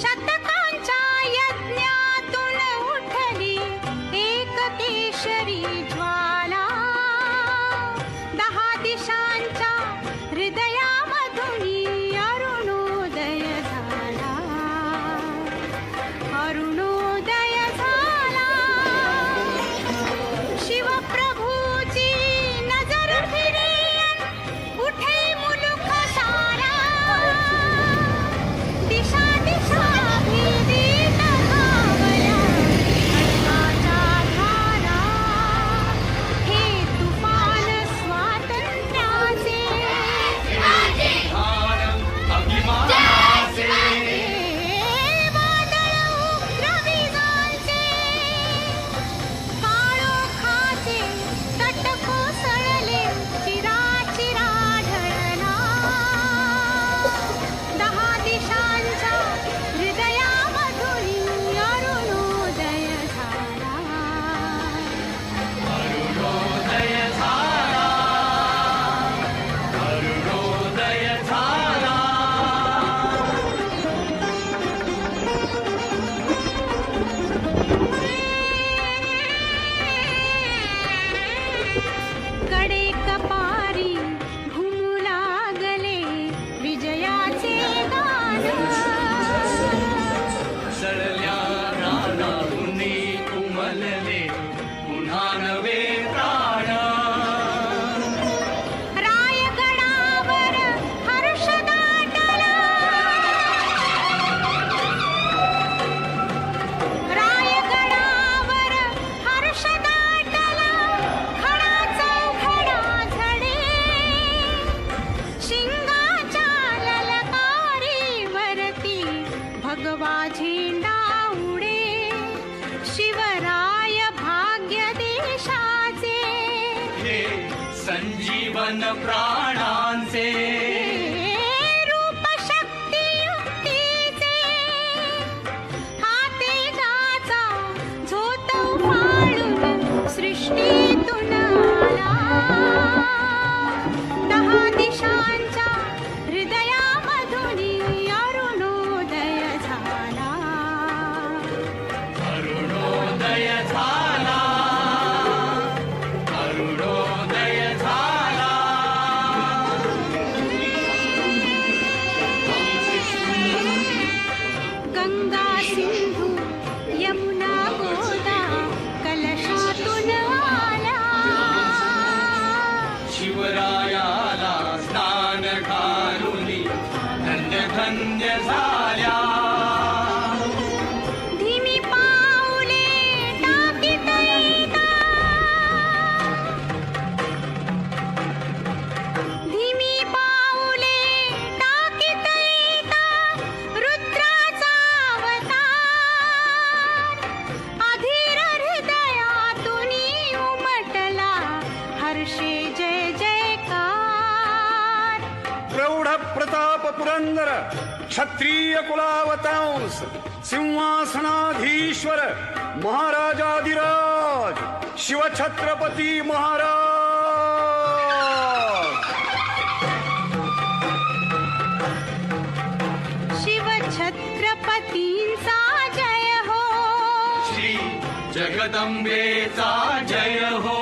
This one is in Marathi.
shut the कड़े कपा जीवन प्राणांचे प्रताप पुरंदर क्षत्रिय कुलावतांस सिंहासनाधीश्वर महाराजाधिराज शिवछत्रपती महाराज। शिवछत्रपतींचा जय हो। श्री जगदंबेचा जय हो।